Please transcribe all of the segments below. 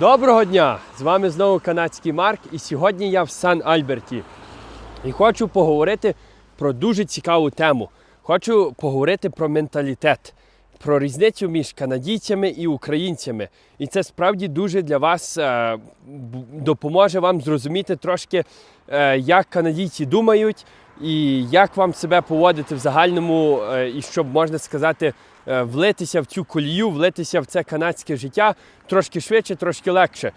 Доброго дня! З вами знову канадський Марк, і сьогодні я в Сан-Альберті. І хочу поговорити про дуже цікаву тему. Хочу поговорити про менталітет, про різницю між канадійцями і українцями. І це справді дуже для вас е, допоможе вам зрозуміти трошки, е, як канадійці думають і як вам себе поводити в загальному, е, і щоб можна сказати, влитися в цю колію, влитися в це канадське життя трошки швидше, трошки легше.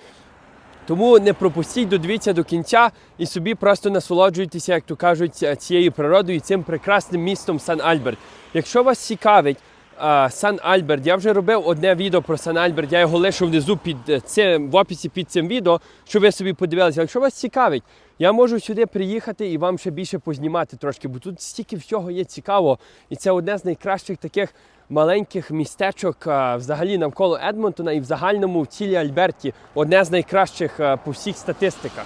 Тому не пропустіть, додивіться до кінця і собі просто насолоджуйтеся, як то кажуть, е, цією природою цим прекрасним містом Сан-Альберт. Якщо вас цікавить е, Сан-Альберт, я вже робив одне відео про Сан-Альберт, я його лишу внизу під е, цим, в описі під цим відео, щоб ви собі подивилися. Якщо вас цікавить, я можу сюди приїхати і вам ще більше познімати трошки, бо тут стільки всього є цікавого. І це одне з найкращих таких маленьких містечок взагалі навколо Едмонтона і в загальному в цілій Альберті одне з найкращих по всіх статистиках.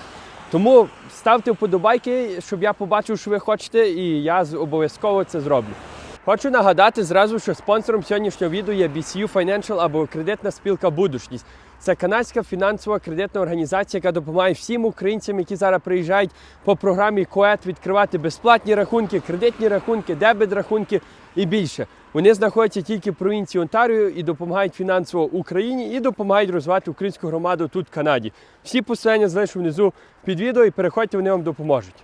Тому ставте вподобайки, щоб я побачив, що ви хочете, і я обов'язково це зроблю. Хочу нагадати зразу, що спонсором сьогоднішнього відео є BCU Financial або кредитна спілка Будушність. Це канадська фінансова кредитна організація, яка допомагає всім українцям, які зараз приїжджають по програмі КОЕТ відкривати безплатні рахунки, кредитні рахунки, дебет рахунки і більше. Вони знаходяться тільки в провінції Онтаріо і допомагають фінансово Україні і допомагають розвивати українську громаду тут, в Канаді. Всі посилання залишу внизу під відео і переходьте, вони вам допоможуть.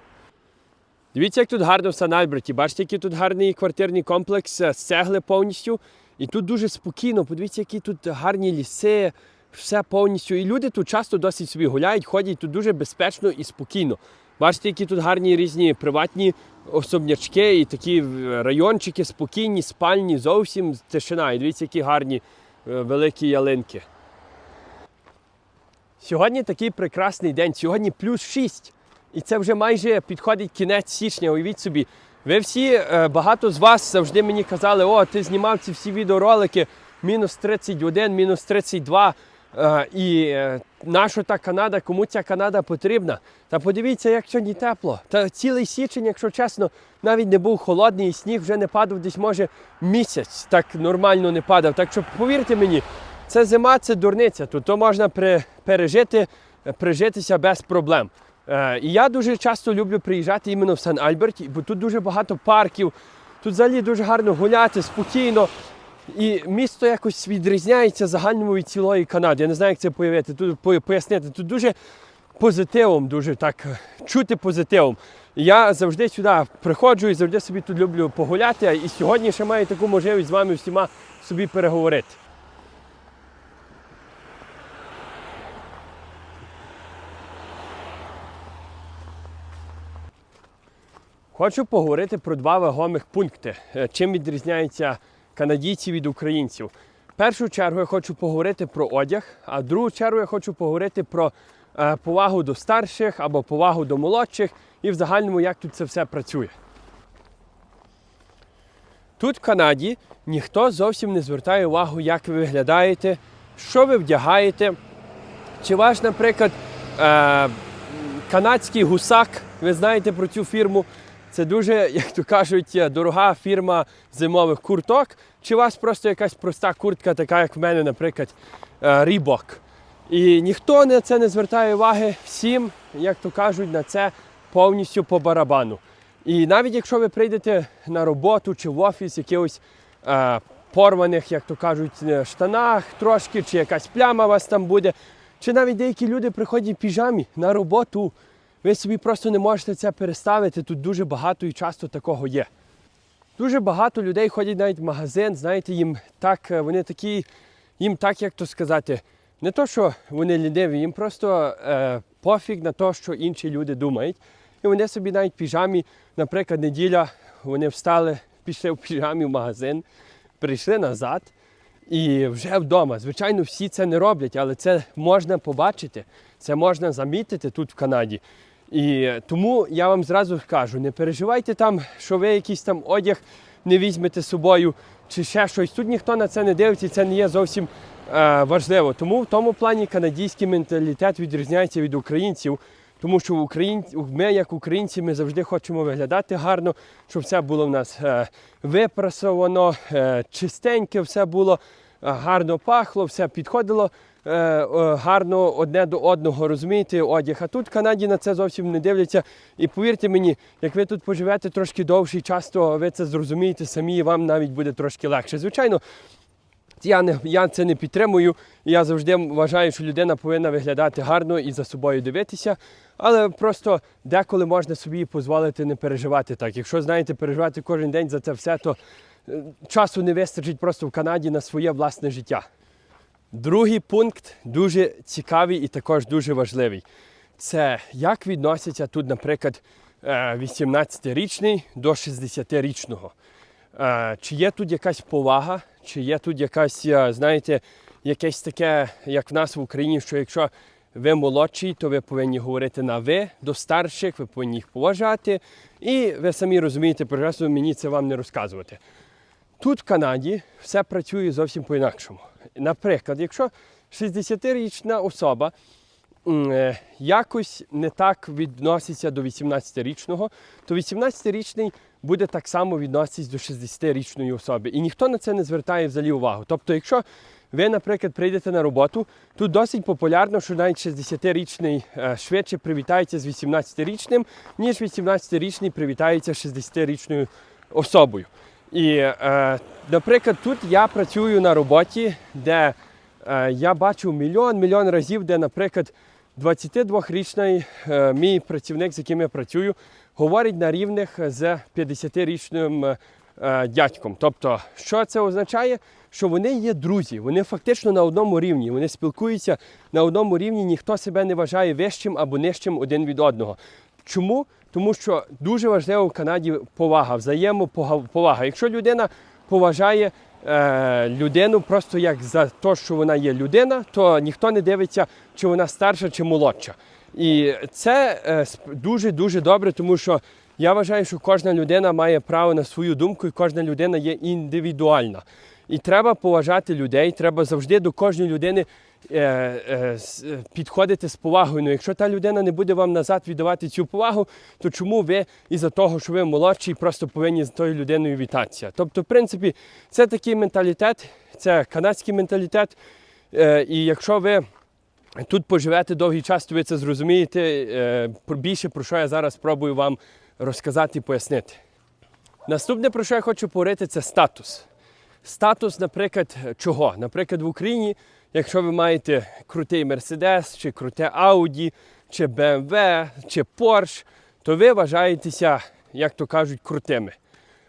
Дивіться, як тут гарно в Сан-Альберті. Бачите, який тут гарний квартирний комплекс е, з цегли повністю. І тут дуже спокійно. Подивіться, які тут гарні ліси, все повністю. І люди тут часто досить собі гуляють, ходять тут дуже безпечно і спокійно. Бачите, які тут гарні різні приватні особнячки і такі е, райончики спокійні, спальні, зовсім тишина. І дивіться, які гарні е, великі ялинки. Сьогодні такий прекрасний день. Сьогодні плюс 6. І це вже майже підходить кінець січня. Уявіть собі. Ви всі, е, багато з вас завжди мені казали, о, ти знімав ці всі відеоролики мінус 31, мінус 32. Е, І е, наша та Канада, кому ця Канада потрібна? Та подивіться, як сьогодні тепло. Та цілий січень, якщо чесно, навіть не був холодний, і сніг вже не падав десь, може, місяць так нормально не падав. Так що повірте мені, це зима, це дурниця. Тут то можна пережити, прижитися без проблем. Е, і я дуже часто люблю приїжджати іменно в Сан-Альберті, бо тут дуже багато парків, тут взагалі дуже гарно гуляти, спокійно. І місто якось відрізняється загальному від цілої Канади. Я не знаю, як це пояснити. Тут пояснити. Тут дуже позитивом, дуже так е, чути позитивом. Я завжди сюди приходжу і завжди собі тут люблю погуляти. І сьогодні ще маю таку можливість з вами всіма собі переговорити. Хочу поговорити про два вагомих пункти, е, чим відрізняються канадійці від українців. В першу чергу я хочу поговорити про одяг, а в другу чергу я хочу поговорити про е, повагу до старших або повагу до молодших і в загальному, як тут це все працює. Тут в Канаді ніхто зовсім не звертає увагу, як ви виглядаєте, що ви вдягаєте. Чи ваш, наприклад, е, канадський гусак, ви знаєте про цю фірму, це дуже, як то кажуть, е, дорога фірма зимових курток. Чи у вас просто якась проста куртка, така як в мене, наприклад, Рібок. І ніхто на це не звертає уваги, всім, як то кажуть, на це повністю по барабану. І навіть якщо ви прийдете на роботу чи в офіс якихось е, порваних, як то кажуть, е, штанах трошки, чи якась пляма у вас там буде, чи навіть деякі люди приходять в піжамі на роботу, ви собі просто не можете це переставити. Тут дуже багато і часто такого є. Дуже багато людей ходять навіть в магазин, знаєте, їм так, е, вони такі, їм так, як то сказати, не то, що вони ліниві, їм просто е, пофіг на те, що інші люди думають. І вони собі навіть в піжамі, наприклад, неділя, вони встали, пішли в піжамі в магазин, прийшли назад і вже вдома. Звичайно, всі це не роблять, але це можна побачити, це можна замітити тут в Канаді. І тому я вам зразу кажу, не переживайте там, що ви якийсь там одяг не візьмете з собою чи ще щось. Тут ніхто на це не дивиться, і це не є зовсім е, важливо. Тому в тому плані канадійський менталітет відрізняється від українців. Тому що Україн... ми, як українці, ми завжди хочемо виглядати гарно, щоб все було в нас е, випрасовано, е, чистеньке, все було гарно пахло, все підходило е, е, гарно одне до одного, розумієте, одяг. А тут в Канаді на це зовсім не дивляться. І повірте мені, як ви тут поживете трошки довший час, то ви це зрозумієте самі, і вам навіть буде трошки легше. Звичайно, я, не, я це не підтримую. Я завжди вважаю, що людина повинна виглядати гарно і за собою дивитися. Але просто деколи можна собі дозволити не переживати так. Якщо знаєте, переживати кожен день за це все, то е, часу не вистачить просто в Канаді на своє власне життя. Другий пункт дуже цікавий і також дуже важливий. Це як відносяться тут, наприклад, е, 18-річний до 60-річного. Е, Чи є тут якась повага, чи є тут якась, е, знаєте, якесь таке, як в нас в Україні, що якщо ви молодший, то ви повинні говорити на ви до старших, ви повинні їх поважати. І ви самі розумієте, прекрасно мені це вам не розказувати. Тут в Канаді все працює зовсім по-інакшому. Наприклад, якщо 60-річна особа е, якось не так відноситься до 18-річного, то 18-річний буде так само відноситись до 60-річної особи. І ніхто на це не звертає взагалі увагу. Тобто, якщо ви, наприклад, прийдете на роботу, тут досить популярно, що навіть 60-річний е, швидше привітається з 18-річним, ніж 18-річний привітається з 60-річною особою. І, е, наприклад, тут я працюю на роботі, де е, я бачу мільйон-мільйон разів, де, наприклад, 22-річний е, мій працівник, з яким я працюю, говорить на рівних з 50-річним е, дядьком. Тобто, що це означає? Що вони є друзі, вони фактично на одному рівні, вони спілкуються на одному рівні, ніхто себе не вважає вищим або нижчим один від одного. Чому? Тому що дуже важливо в Канаді повага, взаємоповага. Якщо людина поважає е, людину просто як за те, що вона є людина, то ніхто не дивиться, чи вона старша чи молодша. І це дуже-дуже добре, тому що я вважаю, що кожна людина має право на свою думку, і кожна людина є індивідуальна. І треба поважати людей, треба завжди до кожної людини підходити з повагою. Ну, якщо та людина не буде вам назад віддавати цю повагу, то чому ви із-за того, що ви молодший, просто повинні з тою людиною вітатися? Тобто, в принципі, це такий менталітет, це канадський менталітет. Е, і якщо ви тут поживете довгий час, то ви це зрозумієте. Е, більше про що я зараз спробую вам розказати і пояснити. Наступне, про що я хочу поговорити, це статус. Статус, наприклад, чого? Наприклад, в Україні, якщо ви маєте крутий Мерседес, чи круте Ауді, чи BMW, чи Porsche, то ви вважаєтеся, як то кажуть, крутими.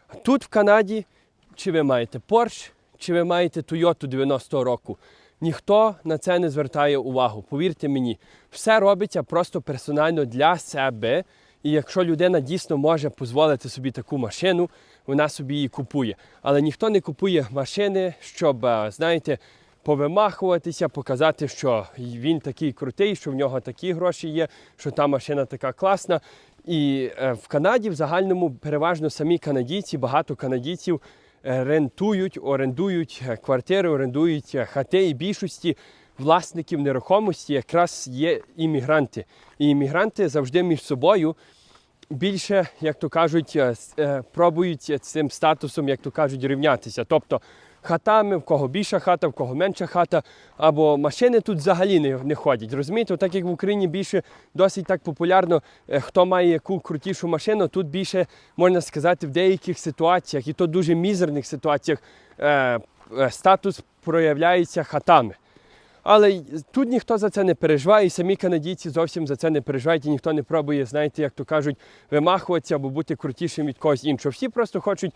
А тут в Канаді, чи ви маєте Porsche, чи ви маєте Toyota 90-го року, ніхто на це не звертає увагу. Повірте мені, все робиться просто персонально для себе. І якщо людина дійсно може дозволити собі таку машину, вона собі її купує. Але ніхто не купує машини, щоб, е, знаєте, повимахуватися, показати, що він такий крутий, що в нього такі гроші є, що та машина така класна. І е, в Канаді в загальному переважно самі канадійці, багато канадійців е, рентують, орендують квартири, орендують хати і більшості власників нерухомості якраз є іммігранти. І іммігранти завжди між собою більше, як то кажуть, е, е, пробують цим статусом, як то кажуть, рівнятися. Тобто хатами, в кого більша хата, в кого менша хата, або машини тут взагалі не, не ходять. Розумієте, так як в Україні більше досить так популярно, е, хто має яку крутішу машину, тут більше можна сказати в деяких ситуаціях, і то дуже мізерних ситуаціях, статус проявляється хатами. Але тут ніхто за це не переживає, і самі канадійці зовсім за це не переживають, і ніхто не пробує, знаєте, як то кажуть, вимахуватися або бути крутішим від когось іншого. Всі просто хочуть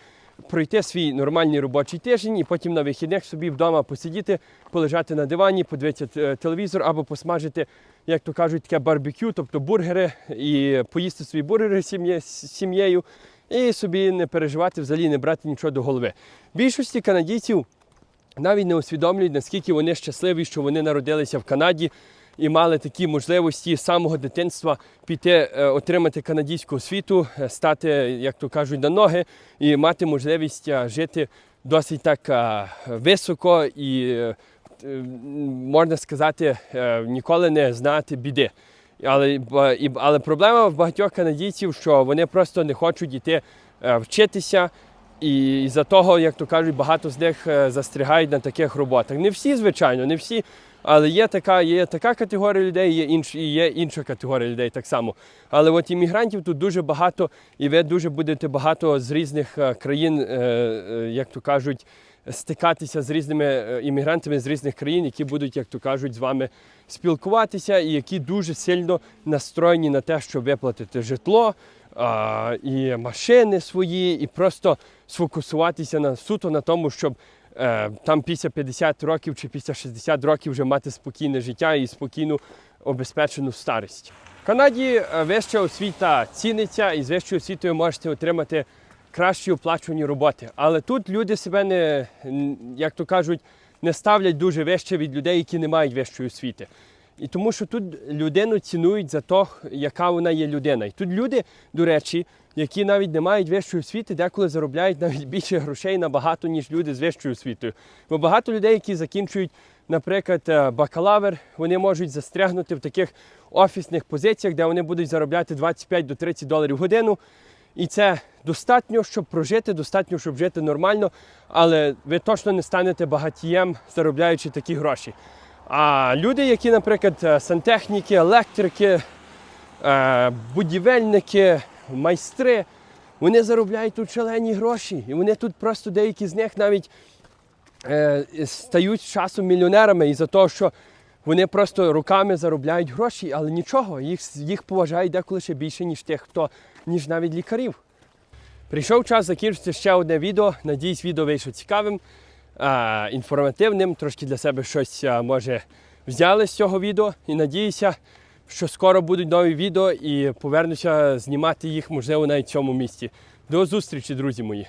пройти свій нормальний робочий тиждень і потім на вихідних собі вдома посидіти, полежати на дивані, подивитися е, телевізор або посмажити, як то кажуть, таке барбекю, тобто бургери, і поїсти свої бургери з сім'єю, і собі не переживати, взагалі не брати нічого до голови. Більшості канадійців навіть не усвідомлюють, наскільки вони щасливі, що вони народилися в Канаді і мали такі можливості з самого дитинства піти, е, отримати канадську освіту, е, стати, як то кажуть, на ноги і мати можливість е, жити досить так високо і, можна сказати, ніколи не знати біди. Але, але проблема в багатьох канадійців, що вони просто не хочуть йти вчитися, І за того, як то кажуть, багато з них е, застрягають на таких роботах. Не всі, звичайно, не всі. Але є така, є така категорія людей, є інш, і є інша категорія людей так само. Але от іммігрантів тут дуже багато, і ви дуже будете багато з різних е, країн, е, як то кажуть, стикатися з різними іммігрантами з різних країн, які будуть, як то кажуть, з вами спілкуватися, і які дуже сильно настроєні на те, щоб виплатити житло а, і машини свої, і просто сфокусуватися на суто на тому, щоб е, там після 50 років чи після 60 років вже мати спокійне життя і спокійну обезпечену старість. В Канаді е, вища освіта ціниться, і з вищою освітою можете отримати кращі оплачувані роботи. Але тут люди себе не, як то кажуть, не ставлять дуже вище від людей, які не мають вищої освіти. І тому що тут людину цінують за те, яка вона є людина. І тут люди, до речі, які навіть не мають вищої освіти, деколи заробляють навіть більше грошей набагато, ніж люди з вищою освітою. Бо багато людей, які закінчують, наприклад, е, бакалавр, вони можуть застрягнути в таких офісних позиціях, де вони будуть заробляти 25 до 30 доларів в годину. І це достатньо, щоб прожити, достатньо, щоб жити нормально, але ви точно не станете багатієм, заробляючи такі гроші. А люди, які, наприклад, е, сантехніки, електрики, е, будівельники, майстри, вони заробляють тут шалені гроші. І вони тут просто деякі з них навіть е, стають часом мільйонерами із-за того, що вони просто руками заробляють гроші, але нічого, їх, їх поважають деколи ще більше, ніж тих, хто, ніж навіть лікарів. Прийшов час закінчити ще одне відео. Надіюсь, відео вийшло цікавим, е, інформативним. Трошки для себе щось а, може взяли з цього відео. І надіюся, що скоро будуть нові відео і повернуся знімати їх, можливо, навіть в цьому місці. До зустрічі, друзі мої!